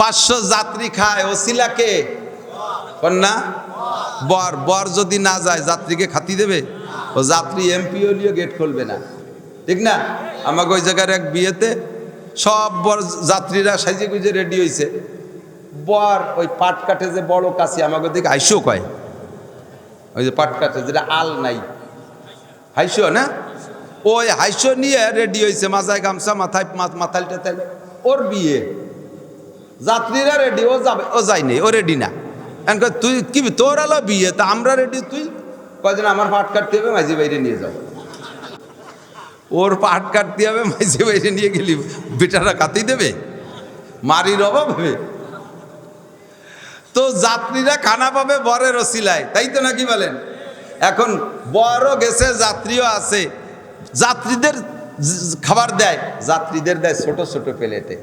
পাঁচশো যাত্রী খায় ওসিলাকে কন্যা বর বর যদি না যায়, যাত্রীকে খাতি দেবে? ও যাত্রী এমপি হলিও গেট খুলবে না। ঠিক না? আমাকে ওই জায়গার এক বিয়েতে সব বর যাত্রীরা সাইজে গুজে রেডি হয়েছে বর, ওই পাট কাঠে যে বড় কাশি আমাকে দিকে আইসো কয়। ওই যে পাট কাঠে, যেটা আল নাই। হাইসো না? ওই হাইসো নিয়ে রেডি হয়েছে মাথায় গামছা, মাথায় মাথায় টাথায় ওর বিয়ে। যাত্রীরা রেডি ও যাবে, ও যায়নি ও রেডি না। এখন তুই কি, তোর আলো বিয়ে, তা আমরা রেডি তুই? কয়জন আমার পাট কাটতে হবে, মাঝি বাইরে নিয়ে যাও। ওর পাট কাটতে হবে, মাঝি বাইরে নিয়ে গেলি, বেটারা কাতেই দেবে? মারির অভাব হবে? তো যাত্রীরা খানা পাবে বরের ওসিলায়, তাই তো নাকি বলেন? এখন বরও গেছে, যাত্রীও আছে। যাত্রীদের খাবার দেয়, যাত্রীদের দেয় ছোট ছোট প্লেটে।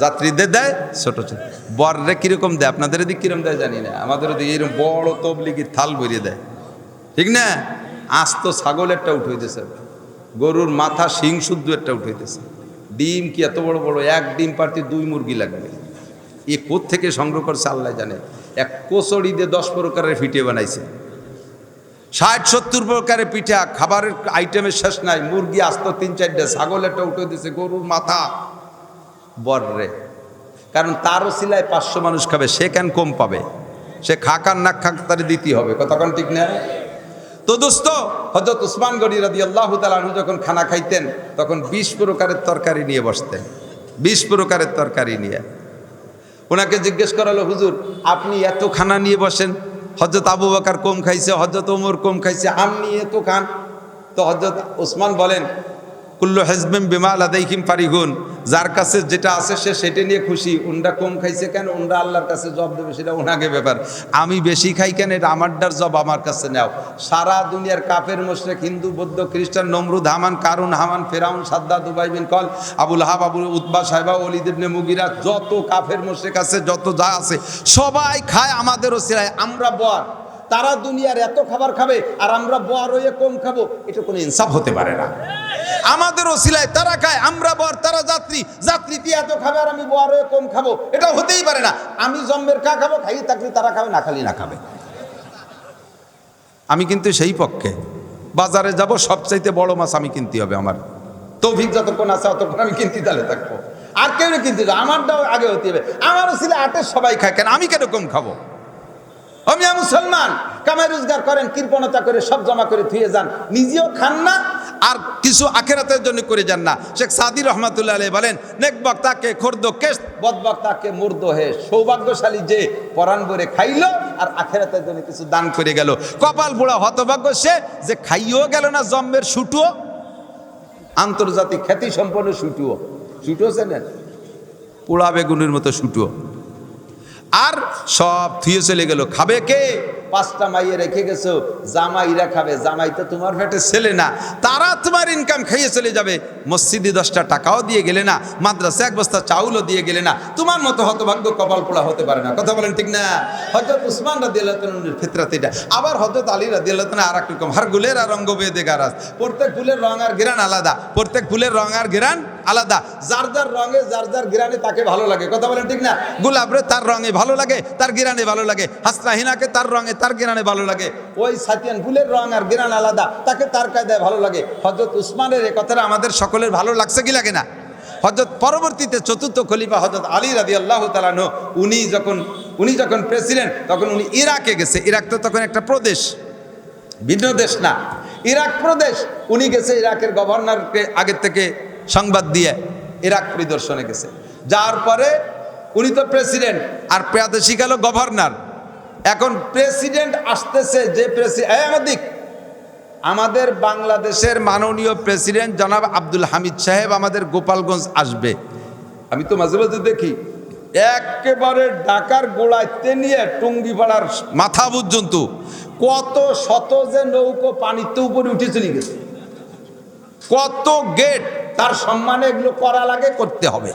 যাত্রীদের দেয় ছোট ছোট। বররে কীরকম দেয়? আপনাদের এদিকে কীরকম দেয় জানি না। আমাদের ওদিকে এরকম বড় তবলিগি থাল ভরিয়ে দেয়। ঠিক না? আস্ত ছাগলেরটা উঠে হইতেছে গরুর মাথা শিং শুদ্ধ একটা উঠে হইতেছে ডিম কি এত বড় বড়? এক ডিম পারতে দুই মুরগি লাগবে। এ থেকে সংগ্রহ করছে আল্লাহ জানে। এক কোচড়ি দিয়ে দশ প্রকারের ফিটে বানাইছে। ষাট, সত্তর প্রকারের পিঠা। খাবারের আইটেমের শেষ নাই। মুরগি আস্ত তিন চারটে, ছাগল একটা উঠে দিছে গরুর মাথা বর্রে। কারণ তারও সিলায় পাঁচশো মানুষ খাবে, সে কেন কম পাবে? সে খাকার না খাক তার দিতে হবে কতক্ষণ ঠিক না? তো দোস্ত হজরত উসমান গনি রাদি আল্লাহ তালু যখন খানা খাইতেন, তখন বিশ প্রকারের তরকারি নিয়ে বসতেন। বিশ প্রকারের তরকারি নিয়ে। ওনাকে জিজ্ঞেস করালো, হুজুর, আপনি এত খানা নিয়ে বসেন? হজরত আবু বাকার কম খাইছে হজরত ওমর কম খাইছে, আপনি এত খান? তো হজরত ওসমান বলেন কুল্লু হেজমেম বিমাল আদাইকিম পারিগুন যার কাছে যেটা আছে সে সেটা নিয়ে খুশি। উনরা কম খাইছে কেন? উনরা আল্লাহর কাছে জব দেবে, সেটা ওনাকে ব্যাপার। আমি বেশি খাই কেন? এটা আমারটার জব আমার কাছে নেও। সারা দুনিয়ার কাফের, মোশরেক, হিন্দু, বৌদ্ধ, খ্রিস্টান, নমরুদ, হামান, কারুন, হামান, ফেরাউন সাদ্দা দুবাই বিন কল, আবুল হাব আবুল উতবা সাহেবা অলিদিবনে মুগিরা, যত কাফের, মোশরেক আছে, যত যা আছে, সবাই খায় আমাদেরও সিরায়। আমরা বর। তারা দুনিয়ার এত খাবার খাবে আর আমরা বর হয়ে কম খাব, এটা কোনো ইনসাফ হতে পারে না। আমাদের ওসিলায় তারা খায়, আমরা বর তারা যাত্রী। যাত্রী এত খাবে আর আমি বর হয়ে কম খাব? এটা হতেই পারে না। আমি জন্মের কা খাব, খাই থাকলে তারা খাবে, না খালি না খাবে। আমি কিন্তু সেই পক্ষে। বাজারে যাব, সবচাইতে বড় মাছ আমি কিনতে হবে আমার। তৌফিক যতক্ষণ আছে অতক্ষণ আমি কিনতে তাহলে থাকব। আর কেউ কিনতে আমারটাও আগে হতে হবে। আমার ওসিলা আটের সবাই খায় কেন? আমি কেন কম খাব? আমি মুসলমান কামাই রোজগার করেন, কৃপণতা করে, সব জমা করে থুয়ে যান। নিজেও খান না, আর কিছু আখেরাতের জন্য করে যান না। শেখ সাদি রহমাতুল্লাহ আলাই বলেন, নেক বক্তাকে খোর্দ কেশ, বদ বক্তাকে মুর্দ হে। সৌভাগ্যশালী যে পরাণ ভরে খাইলো, আর আখেরাতের জন্য কিছু দান করে গেল। কপাল বুড়া হতভাগ্য সে যে খাইও গেল না জম্মের শুটুও আন্তর্জাতিক খ্যাতি সম্পন্ন শুটুও শুটুও চেনেন? পোড়া বেগুনের মতো শুটুও আর সব থুয়ে চলে গেল। খাবে কে? পাঁচটা মাইয়ে রেখে গেছো। জামাইরা খাবে। জামাই তো তোমার পেটে ছেলে না। তারা তোমার ইনকাম খাইয়ে চলে যাবে। মসজিদে দশটা টাকাও দিয়ে গেলে না। মাদ্রাসা এক বস্তা চাউলও দিয়ে গেলে না। তোমার মতো হতভাগ্য কপাল পোড়া হতে পারে না। কথা বলেন ঠিক না? হজরত উসমান রাদি আল্লাহ ফিতরাত এটা। আবার হজরত আলী রাদি আল্লাহ আর এক রকম। হার গুলের আর রঙ্গ বেদে গারাজ। প্রত্যেক ফুলের রং আর গিরান আলাদা। প্রত্যেক ফুলের রং আর গিরান আলাদা। যার যার রঙে, যার যার গিরানে তাকে ভালো লাগে। কথা বলেন ঠিক না? গোলাপরে তার রঙে ভালো লাগে, তার গিরানে ভালো লাগে। হাসনাহিনাকে তার রঙে, তার গিরানে ভালো লাগে। ওই সাতিয়ান ফুলের রং আর গিরান আলাদা, তাকে তার কায়দায় ভালো লাগে। হজরত উসমানের এই কথাটা আমাদের সকলের ভালো লাগছে কি লাগে না? হজরত পরবর্তীতে চতুর্থ খলিফা হজরত আলী রাদি আল্লাহ তালানো উনি যখন উনি যখন প্রেসিডেন্ট তখন উনি ইরাকে গেছে। ইরাক তো তখন একটা প্রদেশ, ভিন্ন দেশ না। ইরাক প্রদেশ, উনি গেছে ইরাকের গভর্নরকে আগের থেকে সংবাদ দিয়ে ইরাক পরিদর্শনে গেছে। যার পরে উনি তো প্রেসিডেন্ট, আর প্রাদেশিক হলো গভর্নর। এখন প্রেসিডেন্ট আসতেছে যে প্রেসিডেন্ট আমাদের বাংলাদেশের মাননীয় প্রেসিডেন্ট জনাব আব্দুল হামিদ সাহেব আমাদের গোপালগঞ্জ আসবে। আমি তো মাঝে মাঝে দেখি, একেবারে ঢাকার গোড়াইতে নিয়ে টুঙ্গিপাড়ার মাথা পর্যন্ত কত শত যে নৌকো পানিতে উপরে উঠে চলে গেছে। কত গেট তার সম্মানে এগুলো করা লাগে করতে হবে।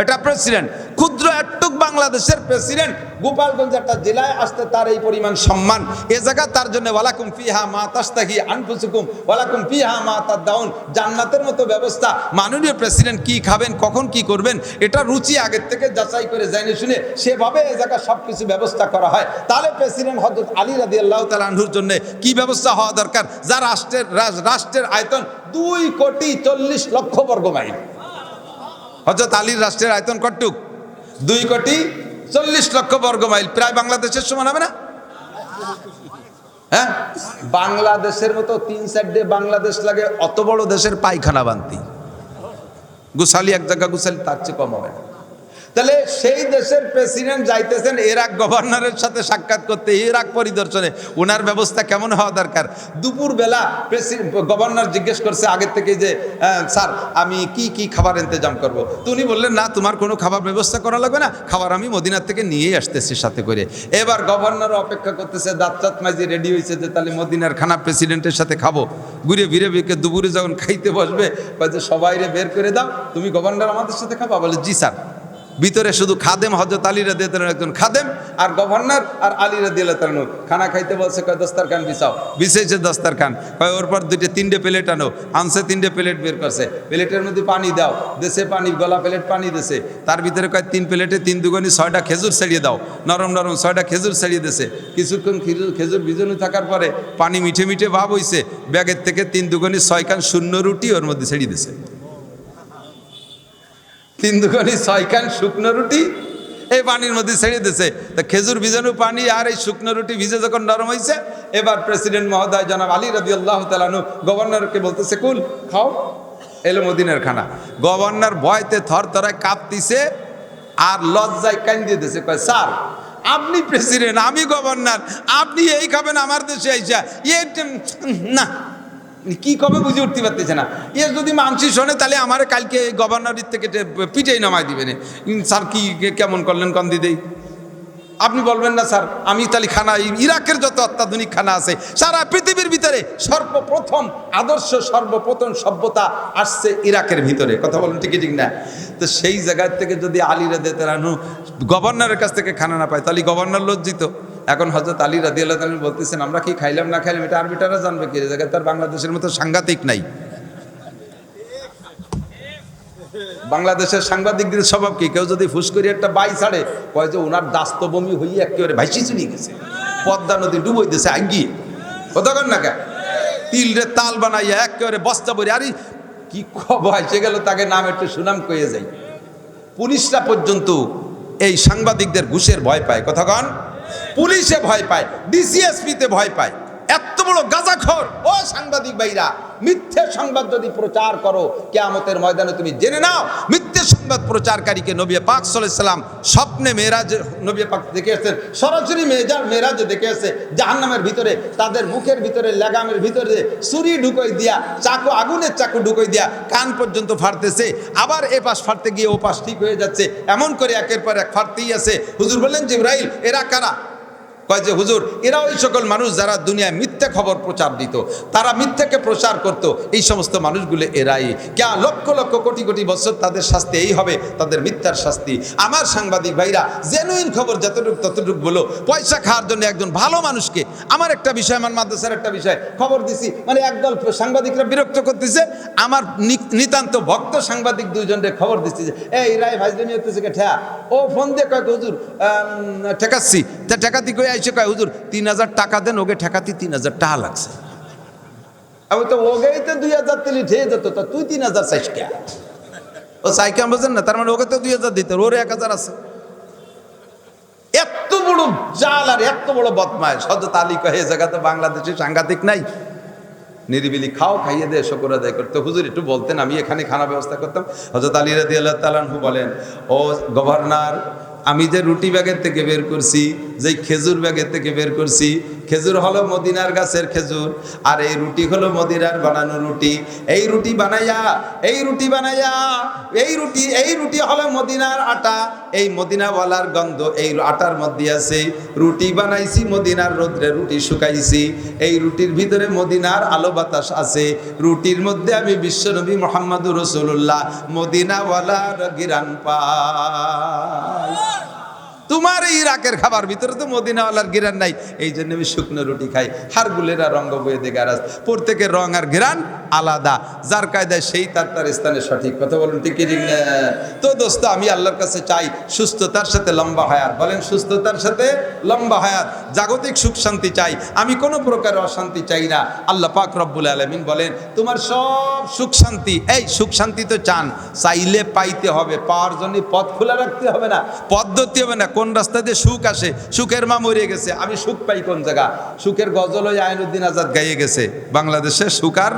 এটা প্রেসিডেন্ট ক্ষুদ্র একটুক বাংলাদেশের প্রেসিডেন্ট গোপালগঞ্জ একটা জেলায় আসতে তার এই পরিমাণ সম্মান। এ জায়গা তার জন্য ওয়ালাকুম ফিহা মা তাস্তাহি আনফুসুকুম, ওয়ালাকুম ফিহা মা তাদাউন জান্নাতের মতো ব্যবস্থা। মাননীয় প্রেসিডেন্ট কি খাবেন, কখন কি করবেন, এটা রুচি আগের থেকে যাচাই করে জেনে শুনে সেভাবে এ জায়গা সব কিছু ব্যবস্থা করা হয়। তাহলে প্রেসিডেন্ট হজরত আলী রাদি আল্লাহ তালাহুর জন্য কি ব্যবস্থা হওয়া দরকার? যা রাষ্ট্রের রাষ্ট্রের আয়তন দুই কোটি চল্লিশ লক্ষ বর্গ মাইল। হজরত আলীর রাষ্ট্রের আয়তন কটুক দুই কোটি চল্লিশ লক্ষ বর্গ মাইল। প্রায় বাংলাদেশের সমান হবে না? হ্যাঁ? বাংলাদেশের মতো তিন সাইডে বাংলাদেশ লাগে অত বড় দেশের পায়খানা বান্তি। গুসালি এক জায়গা গুসালি তার চেয়ে কম হবে না। তাহলে সেই দেশের প্রেসিডেন্ট যাইতেছেন ইরাক গভর্নরের সাথে সাক্ষাৎ করতে ইরাক পরিদর্শনে। ওনার ব্যবস্থা কেমন হওয়া দরকার? দুপুরবেলা প্রেসিডেন্ট গভর্নর জিজ্ঞেস করছে আগের থেকে যে আহ, স্যার আমি কি কি খাবার ইন্তজাম করব? তো উনি বললেন না তোমার কোনো খাবার ব্যবস্থা করা লাগবে না খাবার আমি মদিনার থেকে নিয়েই আসতেছি সাথে করে। এবার গভর্নর অপেক্ষা করতেছে দাঁত মাঝে রেডি হয়েছে যে তাহলে মদিনার খানা প্রেসিডেন্টের সাথে খাব। ঘুরে ফিরে বিকে দুপুরে যখন খাইতে বসবে যে সবাইরে বের করে দাও তুমি গভর্নর আমাদের সাথে খাবা? বলে জি স্যার। ভিতরে শুধু খাদেম হজরত আলী রাদি একজন খাদেম আর গভর্নর আর আলী রাদি আল্লাহ খানা খাইতে বলছে, কয় দস্তার দস্তারখান বিছাও। বিছাইছে দস্তারখান। কয় ওর পর দুইটা, তিনটে প্লেট আনো। আনছে, তিনটে প্লেট বের করছে। প্লেটের মধ্যে পানি দাও। দেশে পানি, গলা প্লেট পানি দেশে তার ভিতরে কয়, তিন প্লেটে তিন দুগুনি ছয়টা খেজুর ছাড়িয়ে দাও। নরম নরম ছয়টা খেজুর ছাড়িয়ে দেশে কিছুক্ষণ খেজুর খেজুর বিজনু থাকার পরে পানি মিঠে মিঠে ভাব হইছে। ব্যাগের থেকে তিন দুগুনি ছয়খান শূন্য রুটি ওর মধ্যে ছেড়িয়ে দিছে। তিন দুখানি ছয়খান শুকনো রুটি, এই পানির মধ্যে ছেড়ে দিছে। তা খেজুর ভিজানো পানি আর এই শুকনো রুটি ভিজে যখন নরম হয়েছে এবার প্রেসিডেন্ট মহোদয় জনাব আলী রবি আল্লাহ তালানু গভর্নরকে বলতেছে, কুল, খাও। এলো মদিনের খানা। গভর্নর ভয়তে থর থরায় কাঁপতিছে আর লজ্জায় কান্দিয়ে দিছে, কয়, স্যার, আপনি প্রেসিডেন্ট, আমি গভর্নর, আপনি এই খাবেন আমার দেশে আইসা, এ না। কি কবে বুঝে উঠতে পারতেছে না। এ যদি মানসি শোনে, তাহলে আমার কালকে গভর্নরের থেকে পিঠেই নামাই দিবেন স্যার কি কেমন করলেন কন দিদেই আপনি বলবেন না, স্যার। আমি তাহলে খানা ইরাকের যত অত্যাধুনিক খানা আছে, সারা পৃথিবীর ভিতরে সর্বপ্রথম আদর্শ, সর্বপ্রথম সভ্যতা আসছে ইরাকের ভিতরে। কথা বলেন ঠিকই ঠিক না? তো সেই জায়গার থেকে যদি আলী রাদে তেরানু গভর্নরের কাছ থেকে খানা না পায়, তাহলে গভর্নর লজ্জিত। এখন হজরত আলী রাদি আল্লাহ বলতেছেন, আমরা কি খাইলাম, না খাইলাম, এটা আরবিটারা জানবে কি? জায়গায় তার বাংলাদেশের মতো সাংঘাতিক নাই। বাংলাদেশের সাংবাদিকদের স্বভাব কি? কেউ যদি ফুস করে একটা বাই ছাড়ে, কয় যে ওনার দাস্ত বমি হইয়ে একেবারে ভাইসি চুরি গেছে। পদ্মা নদী ডুবই দিয়েছে আঙ্গিয়ে কতক্ষণ না কে তিল রে তাল বানাইয়া একেবারে বস্তা বরি আরে কি খবর? এসে গেল তাকে নাম একটু সুনাম কয়ে যাই। পুলিশরা পর্যন্ত এই সাংবাদিকদের ঘুষের ভয় পায়। কথাগণ পুলিশে ভয় পায় ডিসিএসপিতে ভয় পায়। এত বড় গাজাখর। ও সাংবাদিক ভাইরা, মিথ্যে সংবাদ যদি প্রচার করো, কেয়ামতের ময়দানে তুমি জেনে নাও, মিথ্যে সংবাদ প্রচারকারীকে নবী পাক সাল্লাম স্বপ্নে মেয়েরাজ, নবী পাক দেখে এসেছেন, সরাসরি মেজার মেয়েরাজ দেখে এসে জাহান্নামের ভিতরে, তাদের মুখের ভিতরে, লাগামের ভিতরে, ছুরি ঢুকই দিয়া, চাকু, আগুনের চাকু ঢুকই দিয়া, কান পর্যন্ত ফাটতেছে আবার এ পাশ ফাটতে গিয়ে ও পাশ ঠিক হয়ে যাচ্ছে, এমন করে একের পর এক ফাটতেই আছে। হুজুর বললেন, জিব্রাইল, এরা কারা? কয় যে, হুজুর, এরা ওই সকল মানুষ যারা দুনিয়ায় মিথ্যে খবর প্রচার দিত, তারা মিথ্যাকে প্রচার করত, এই সমস্ত মানুষগুলো এরাই। কেয়া, লক্ষ লক্ষ, কোটি কোটি বছর তাদের শাস্তি এই হবে, তাদের মিথ্যার শাস্তি। আমার সাংবাদিক ভাইরা জেনুইন খবর যতটুকু ততটুকু বলো, পয়সা খাওয়ার জন্য একজন ভালো মানুষকে, আমার একটা বিষয়, আমার মাদ্রাসার একটা বিষয়, খবর দিছি মানে একদল সাংবাদিকরা বিরক্ত করতেছে, আমার নিতান্ত ভক্ত সাংবাদিক দুইজনের খবর দিচ্ছি যে, এই রায় ভাইজনি হতেছে ঠেয়া। ও ফোন দিয়ে কয়, হুজুর ঠেকাচ্ছি। তা ঠেকাতি কই আইসে কয়, হুজুর, তিন হাজার টাকা দেন, ওকে ঠেকাতে তিন হাজার টাকা লাগছে। আমি তো ওগেই তো দুই হাজার তিলি ঠেয়ে যেত, তা তুই তিন হাজার চাইস কে? ও সাইকেল বোঝেন না, তার মানে ওকে তো দুই হাজার দিতে, ওর এক হাজার আছে। এত বড় জাল আর এত বড় বদমায় সদত আলী কহে জায়গাতে বাংলাদেশে সাংঘাতিক নাই? নিরিবিলি খাও, খাইয়ে দে, শকর আদায় করতে। হুজুর, একটু বলতেন, আমি এখানে খানা ব্যবস্থা করতাম। হজরত আলী রাদি আল্লাহ তালানহু বলেন, ও গভর্নর আমি যে রুটি ব্যাগের থেকে বের করছি, যেই খেজুর ব্যাগের থেকে বের করছি, খেজুর হলো মদিনার গাছের খেজুর, আর এই রুটি হলো মদিনার বানানো রুটি। এই রুটি বানাইয়া, এই রুটি বানাইয়া, এই রুটি এই রুটি হলো মদিনার আটা। এই মদিনাওয়ালার গন্ধ এই আটার মধ্যে আছে। রুটি বানাইছি মদিনার রোদ্রে, রুটি শুকাইছি। এই রুটির ভিতরে মদিনার আলো বাতাস আছে। রুটির মধ্যে আমি বিশ্বনবী মোহাম্মদুর রসুল্লাহ মদিনাওয়ালার গিরান পাই। তোমার এই ইরাকের খাবার ভিতরে তো মদিনাওয়ালার গিরান নাই। এই জন্য আমি শুকনো রুটি খাই। হারগুলেরা রঙ্গ বয়ে দে গারাজ প্রত্যেকের রং আর গিরান আলাদা। যার কায়দায় সেই তার তার স্থানে সঠিক কথা বলুন, ঠিক তো দোস্ত, আমি আল্লাহর কাছে চাই সুস্থতার সাথে লম্বা হায়াত। বলেন, সুস্থতার সাথে লম্বা হায়াত। জাগতিক সুখ শান্তি চাই। আমি কোনো প্রকার অশান্তি চাই না। আল্লাহ পাক রব্বুল আলমিন বলেন, তোমার সব সুখ শান্তি, এই সুখ শান্তি তো চান। চাইলে পাইতে হবে। পাওয়ার জন্য পথ খোলা রাখতে হবে না। পদ্ধতি হবে না। কোন রাস্তা দিয়ে সুখ আসে? সুখের মা মরে গেছে। আমি সুখ পাই কোন জায়গা? সুখের গজল ওই আইনুদ্দিন আজাদ গাইয়ে গেছে। বাংলাদেশে সুখ আর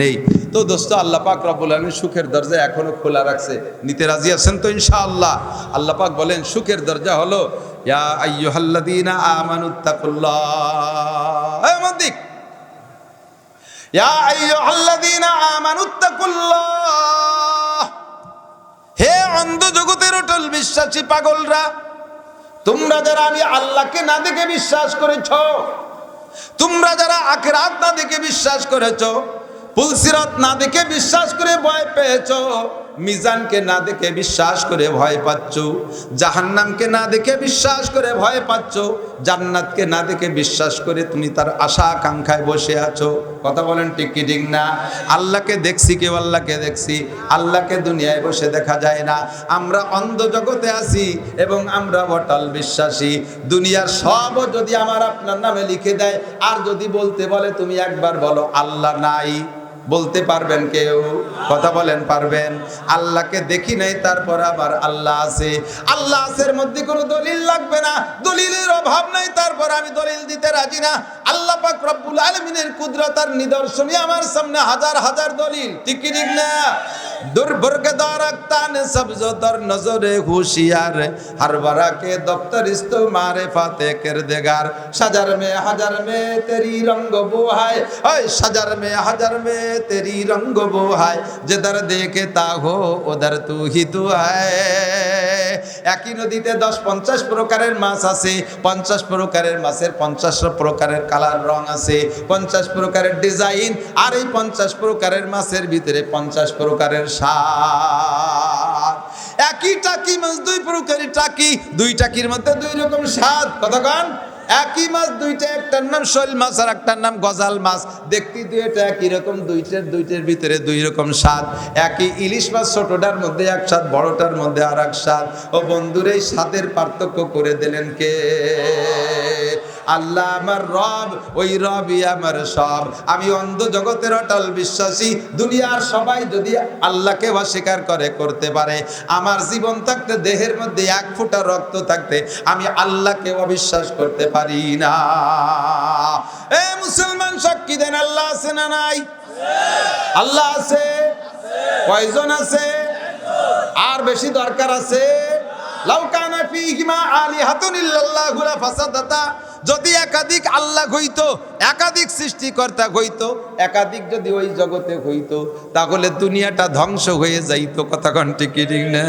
নেই। তো দোস্ত, আল্লাহ পাক রব্বুল আলমিন সুখের দরজা এখনও খোলা রাখছে। নিতে রাজি আছেন তো ইনশাআল্লাহ? আল্লাহ পাক বলেন, সুখের দরজা হলো, ইয়া ইয়া হে অন্ধ জগতের অটল বিশ্বাসী পাগলরা তোমরা যারা আমি আল্লাহকে না দেখে বিশ্বাস করেছ, তোমরা যারা আখরাত না দেখে বিশ্বাস করেছ পুলসিরাত না দেখে বিশ্বাস করে ভয় পেয়েছ মিজানকে না দেখে বিশ্বাস করে ভয় পাচ্ছ, জাহান্নামকে না দেখে বিশ্বাস করে ভয় পাচ্ছ, জান্নাতকে না দেখে বিশ্বাস করে তুমি তার আশা আকাঙ্ক্ষায় বসে আছো। কথা বলেন ঠিক কি ঠিক না? আল্লাহকে দেখছি, কেউ আল্লাহকে দেখছি, আল্লাহকে দুনিয়ায় বসে দেখা যায় না। আমরা অন্ধ জগতে আছি এবং আমরা অটল বিশ্বাসী। দুনিয়ার সব যদি আমার আপনার নামে লিখে দেয়, আর যদি বলতে বলে তুমি একবার বলো, আল্লাহ নাই। বলতে পারবেন কেউ? কথা বলেন, পারবেন? আল্লাহকে দেখি নাই, তারপর আবার আল্লাহ আছে। আল্লাহ আছের মধ্যে কোনো দলিল লাগবে না। দলিলের অভাব নাই, তারপর আমি দলিল দিতে রাজি না। আল্লাহ পাক রব্বুল আলমিনের কুদরতার নিদর্শনই আমার সামনে হাজার হাজার দলিল। ঠিক ঠিক না? দুর্ভর্গ দরক্তান সবজ দর নজরে হুশিয়ার हर बरा के दफ्तर इस्तो मारे फाते कर देगार सजर में हजार में तेरी रंग बो है ओए सजर में हजार में तेरी रंग बो है जिधर देखे ता हो उधर तू ही तू है একই নদীতে দশ পঞ্চাশ প্রকারের মাছ আছে পঞ্চাশ প্রকারের মাছের পঞ্চাশ প্রকারের কালার রং আছে পঞ্চাশ প্রকারের ডিজাইন আর এই পঞ্চাশ প্রকারের মাছের ভিতরে পঞ্চাশ প্রকারের স্বাদ একই টাকি মাছ, দুই প্রকারের টাকি, দুই টাকির মধ্যে দুই রকম স্বাদ। কতক্ষণ একই মাছ, দুইটা একটার নাম শৈল মাছ আর একটার নাম গজাল মাছ। দেখতে দুইটা একই রকম, দুইটার দুইটার ভিতরে দুই রকম স্বাদ। একই ইলিশ মাছ ছোটটার মধ্যে এক স্বাদ, বড়টার মধ্যে আর এক স্বাদ। ও বন্ধুর এই স্বাদের পার্থক্য করে দিলেন কে? আল্লাহ আমার রব, ওই রবই আমার সব। আমি অন্ধ জগতের অটল বিশ্বাসী। দুনিয়ার সবাই যদি আল্লাহকে অস্বীকার করে, করতে পারে। আমার জীবন থাকতে, দেহের মধ্যে এক ফুটা রক্ত থাকতে, আমি আল্লাহকে অবিশ্বাস করতে পারি না। এ মুসলমান, সাক্ষী দেন, আল্লাহ আছে না নাই? আল্লাহ আছে। কয়জন আছে? আর বেশি দরকার আছে? লাউকানা ফিহিমা আলিহাতুন ইল্লাল্লাহু লা ফাসাদাতা যদি একাধিক আল্লাহ হইত, একাধিক সৃষ্টিকর্তা হইত, একাধিক যদি ওই জগতে হইত, তাহলে দুনিয়াটা ধ্বংস হয়ে যাইত, কথা কন্টি কিরিং না?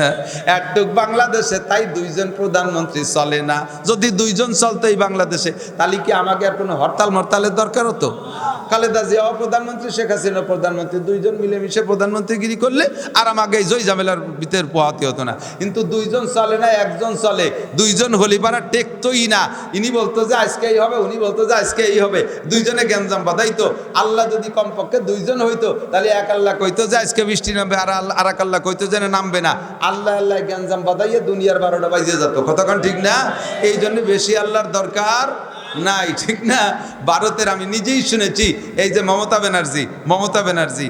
একটুক বাংলাদেশে তাই দুইজন প্রধানমন্ত্রী চলে না। যদি দুইজন চলতো এই বাংলাদেশে, তাহলে কি আমাকে আর কোনো হরতাল মরতালের দরকার হতো? খালেদা জিয়াও প্রধানমন্ত্রী, শেখ হাসিনা প্রধানমন্ত্রী, দুইজন মিলেমিশে প্রধানমন্ত্রীগিরি করলে আর আমাকে জয় ঝামেলার ভিতর পোহাতে হতো না। কিন্তু দুইজন চলে না, একজন চলে। দুইজন হলিপাড়া টেকতোই না। ইনি বলতো যে আজকে এই হবে, উনি বলতো যে আজকে এই হবে। দুইজনে গ্যাঞ্জাম বাধাইতো। আল্লাহ যদি কমপক্ষে দুইজন হইতো, তাহলে এক আল্লাহ কইতো যে আজকে বৃষ্টি নামবে, আর আর এক আল্লাহ কইতো যে নামবে না। আল্লাহ আল্লাহ গ্যাঞ্জাম বাধাইয়ে দুনিয়ার বারোটা বাজিয়ে যেত কতক্ষণ ঠিক না? এই জন্য বেশি আল্লাহর দরকার নাই, ঠিক না? ভারতের আমি নিজেই শুনেছি, এই যে মমতা ব্যানার্জি মমতা ব্যানার্জি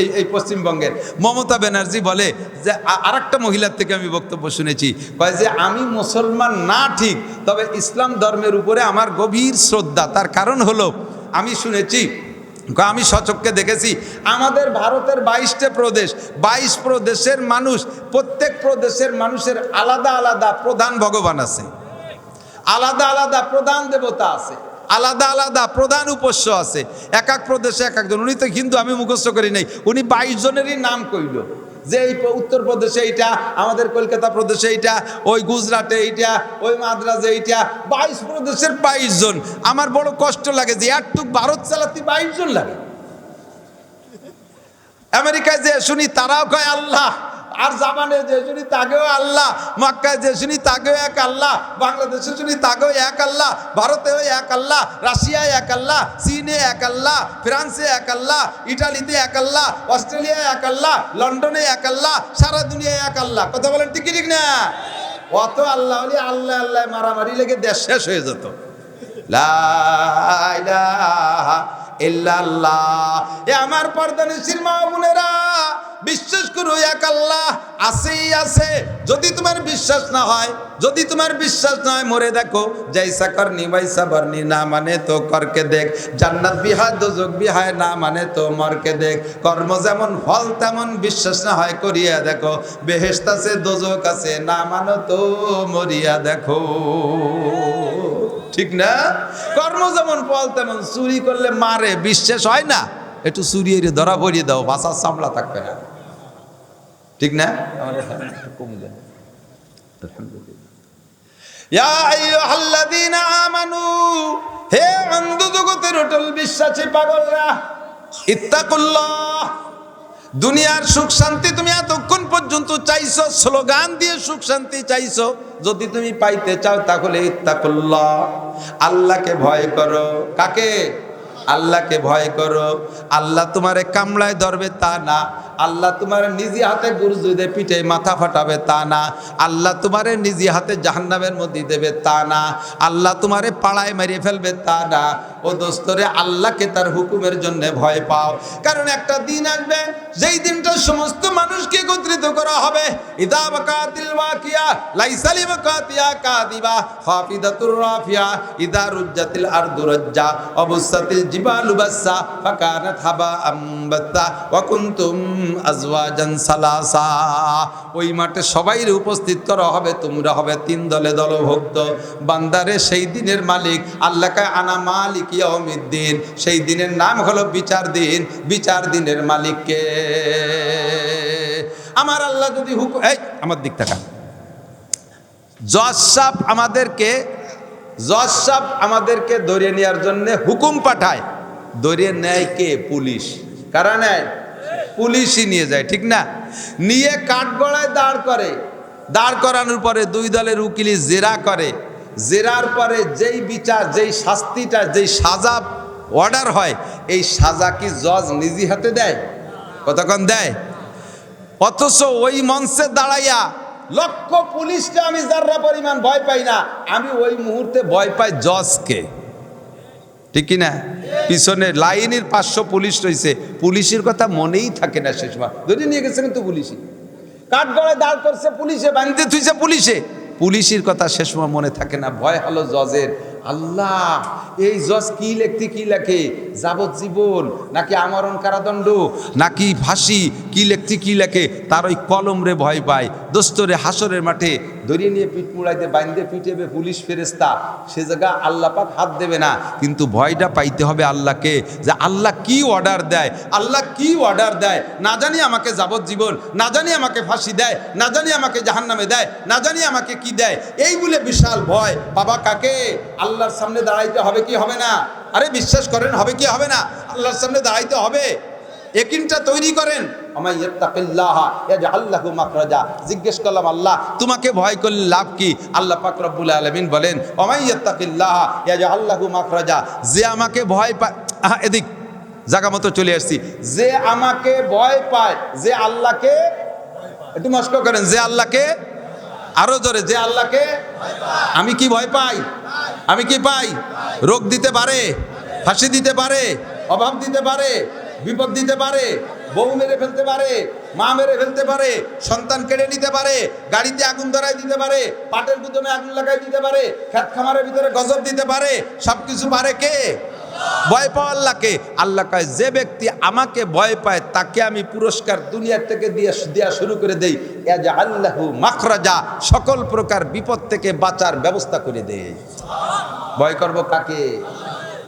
এই এই পশ্চিমবঙ্গের, মমতা ব্যানার্জি বলে যে আর একটা মহিলার থেকে আমি বক্তব্য শুনেছি, কয় যে, আমি মুসলমান না ঠিক, তবে ইসলাম ধর্মের উপরে আমার গভীর শ্রদ্ধা। তার কারণ হলো, আমি শুনেছি আমি সচককে দেখেছি, আমাদের ভারতের বাইশটা প্রদেশ, বাইশ প্রদেশের মানুষ, প্রত্যেক প্রদেশের মানুষের আলাদা আলাদা প্রধান ভগবান আছে। আলাদা আলাদা প্রধান দেবতা আছে, আলাদা আলাদা প্রধান উপস্য আছে। এক এক প্রদেশে এক একজন। উনি তো হিন্দু, আমি মুখস্থ করি নাই। উনি বাইশ জনেরই নাম কইল যে এই উত্তরপ্রদেশে এইটা, আমাদের কলকাতা প্রদেশে এইটা, ওই গুজরাটে এইটা, ওই মাদ্রাজে এইটা, বাইশ প্রদেশের বাইশ জন। আমার বড় কষ্ট লাগে যে একটুক ভারত চালাতে বাইশ জন লাগে। আমেরিকায় যে শুনি, তারাও কয় আল্লাহ আর জাপানে যে শুনি তাকেও আল্লাহ, মক্কায় যে শুনি তাকেও এক আল্লাহ বাংলাদেশে শুনি তাকেও এক আল্লাহ, ভারতেও এক আল্লাহ, রাশিয়ায় এক আল্লাহ, চীনে এক আল্লাহ, ফ্রান্সে এক আল্লাহ, ইটালিতে এক আল্লাহ, অস্ট্রেলিয়ায় এক আল্লাহ, লন্ডনে এক আল্লাহ, সারা দুনিয়ায় এক আল্লাহ। কথা বলেন ঠিক ঠিক না? অত আল্লাহ হলে আল্লাহ আল্লাহ মারামারি লেগে দেশ শেষ হয়ে যেত। এ আমার পর্দানিসির মা বোনেরা বিশ্বাস করো, এক আল্লাহ আছেই আছে। যদি তোমার বিশ্বাস না হয়, যদি তোমার বিশ্বাস না হয়, মরে দেখো জৈসা করনি বৈসা বর্নি না মানে তো করকে দেখ। জান্নাত বিহায় দোজক বিহায় না মানে তো মরকে দেখ। কর্ম যেমন ফল, তেমন বিশ্বাস না হয়, করিয়া দেখো। বেহেস্ত আছে দোজক আছে, না মানো তো মরিয়া দেখো। ঠিক না? কর্ম যেমন ফল, তেমন চুরি করলে মারে, বিশ্বাস হয় না। একটু চুরি ধরা ভরিয়ে দাও বাসার সামলা থাকবে না। ঠিক না? হে বিশ্বাসী দুনিয়ার সুখ শান্তি তুমি এতক্ষণ পর্যন্ত চাইছো, স্লোগান দিয়ে সুখ শান্তি চাইছো, যদি তুমি পাইতে চাও তাহলে ইত্তাকুল্লাহ। আল্লাহকে ভয় করো। কাকে? আল্লাহকে ভয় করো। আল্লাহ তোমারে কামড়ায় ধরবে তা না। আল্লাহ তোমার নিজে হাতে গুরুজুদে পিঠে মাথা ফাটাবে তা না। আল্লাহ তোমারে নিজে হাতে জাহান্নামের মধ্যে দেবে তা না। আল্লাহ তোমারে পাড়ায় মারিয়ে ফেলবে তা না। ও দোস্তরে, আল্লাহকে তার হুকুমের জন্য ভয় পাও। কারণ একটা দিন আসবে, যেই দিনটা সমস্ত মানুষকে একত্রিত করা হবে। ইদা বাকাতিল ওয়াকিয়া লাইসালি বাকাতিয়া কাদিবা, হাফিদাতুর রাফিয়া, ইদা রুজ্জাতিল আরদু রাজ্জা, অবসাতিল জিবালু বাসসা, ফাকানাত হাবা আমবাত্তা ওয়া কুনতুম আজওয়াজান সালাসা। ওই মাঠে সবাইর উপস্থিত করা হবে, তোমরা হবে তিন দলে দলভুক্ত। বান্দারে সেই দিনের মালিক, আল্লাহকে আনা মালিক ইয়াউমিদ্দিন, সেই দিনের নাম হলো বিচার দিন, বিচার দিনের মালিককে। আমার আল্লাহ যদি হুকুম এই, আমার দিক থাকা জজ আমাদেরকে জজ আমাদেরকে ধরিয়ে নেওয়ার জন্য হুকুম পাঠায়। ধরিয়ে নেয় কে? পুলিশ। কারা নেয়? পুলিশই নিয়ে যায়, ঠিক না? নিয়ে কাঠগড়ায় দাঁড় করে। দাঁড় করানোর পরে দুই দলের উকিলি জেরা করে। জেরার পরে যেই বিচার, যেই শাস্তিটা, যেই সাজা অর্ডার হয়, এই সাজা কি জজ নিজে হাতে দেয়? কতক্ষণ দেয়? অথচ ওই মঞ্চে দাঁড়াইয়া লক্ষ পুলিশকে আমি যার্রা পরিমাণ ভয় পাই না, আমি ওই মুহূর্তে ভয় পাই জজকে। ঠিক না পিছনে লাইনের পাঁচশো পুলিশ রয়েছে। পুলিশের কথা মনেই থাকে না সে সময়। ধরে নিয়ে গেছে কিন্তু পুলিশই। কাঠগড়ায় দাঁড় করছে পুলিশে বানিতে থুইছে পুলিশে। পুলিশের কথা সে সময় মনে থাকে না, ভয় হলো জজের। আল্লাহ, এই জজ কি লেখতে, কি লেখে? যাবজ্জীবন, নাকি আমরণ কারাদণ্ড, নাকি ফাঁসি, কি লেখতে, কি লেখে? তার ওই কলম রে ভয় পায়, দোস্তরে হাসরের মাঠে ধরিয়ে নিয়ে পিঠ মুড়াইতে, বাইন্দে পিটেবে পুলিশ ফেরেস্তা সে জায়গা আল্লাহ পাক হাত দেবে না। কিন্তু ভয়টা পাইতে হবে আল্লাহকে যে আল্লাহ কি অর্ডার দেয়, আল্লাহ কি অর্ডার দেয়, না জানি আমাকে যাবজ্জীবন, না জানি আমাকে ফাঁসি দেয়, না জানি আমাকে জাহান্নামে দেয়, না জানি আমাকে কি দেয়। এই বলে বিশাল ভয়। বাবা কাকে? আল্লাহর সামনে দাঁড়াইতে হবে কি হবে না? আরে বিশ্বাস করেন, হবে কি হবে না? আল্লাহর সামনে দাঁড়াইতে হবে। একিনটা তৈরি করেন। জিজ্ঞেস করলাম, আল্লাহ, তোমাকে ভয় করলে লাভ কি? আল্লাহ পাক রব্বুল আলামিন বলেন আমায় ইত্তাকিল্লাহ ইয়াজআল লাহু মাখরাজা। যে আমাকে ভয় পায় এদিক জায়গা মতো চলে আসছি। যে আমাকে ভয় পায়, যে আল্লাহকে একটু মস্ক করেন, যে আল্লাহকে আরও জোরে, যে আল্লাহকে আমি কি ভয় পাই? আমি কি পাই? রোগ দিতে পারে, ফাঁসি দিতে পারে, অভাব দিতে পারে বিপদ দিতে পারে, বউ মেরে ফেলতে পারে, মা মেরে ফেলতে পারে, সন্তান কেড়ে নিতে পারে, গাড়িতে আগুন ধরাই দিতে পারে, পাটের গুদমে আগুন লাগাই দিতে পারে খেত খামারের ভিতরে গজব দিতে পারে, সবকিছু পারে কে? ভয় পাওয়া আল্লাহকে। আল্লাহ কয়, যে ব্যক্তি আমাকে ভয় পায়, তাকে আমি পুরস্কার দুনিয়ার থেকে দিয়ে দেওয়া শুরু করে দেই। এজ আল্লাহু মাখরাজা, সকল প্রকার বিপদ থেকে বাঁচার ব্যবস্থা করে দেয় ভয় করব কাকে?